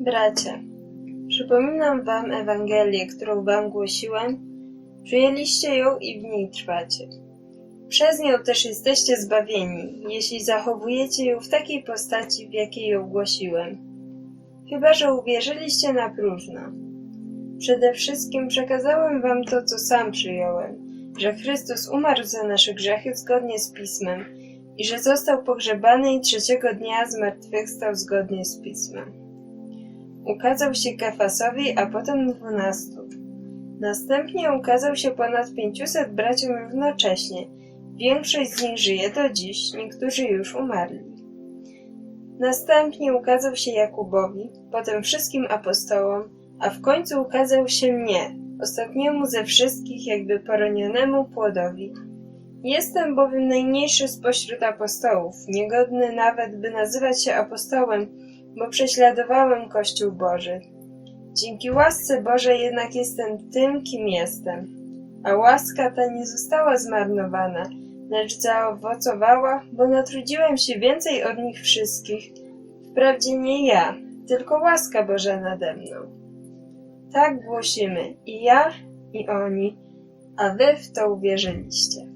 Bracia, przypominam wam Ewangelię, którą wam głosiłem. Przyjęliście ją i w niej trwacie. Przez nią też jesteście zbawieni, jeśli zachowujecie ją w takiej postaci, w jakiej ją głosiłem. Chyba, że uwierzyliście na próżno. Przede wszystkim przekazałem wam to, co sam przyjąłem, że Chrystus umarł za nasze grzechy zgodnie z Pismem i że został pogrzebany i trzeciego dnia zmartwychwstał zgodnie z Pismem. Ukazał się Kefasowi, a potem dwunastu. Następnie ukazał się ponad pięciuset braciom równocześnie. Większość z nich żyje do dziś, niektórzy już umarli. Następnie ukazał się Jakubowi, potem wszystkim apostołom, a w końcu ukazał się mnie, ostatniemu ze wszystkich, jakby poronionemu płodowi. Jestem bowiem najmniejszy spośród apostołów, niegodny nawet, by nazywać się apostołem, bo prześladowałem Kościół Boży. Dzięki łasce Bożej jednak jestem tym, kim jestem. A łaska ta nie została zmarnowana, lecz zaowocowała, bo natrudziłem się więcej od nich wszystkich. Wprawdzie nie ja, tylko łaska Boża nade mną. Tak głosimy i ja, i oni, a wy w to uwierzyliście.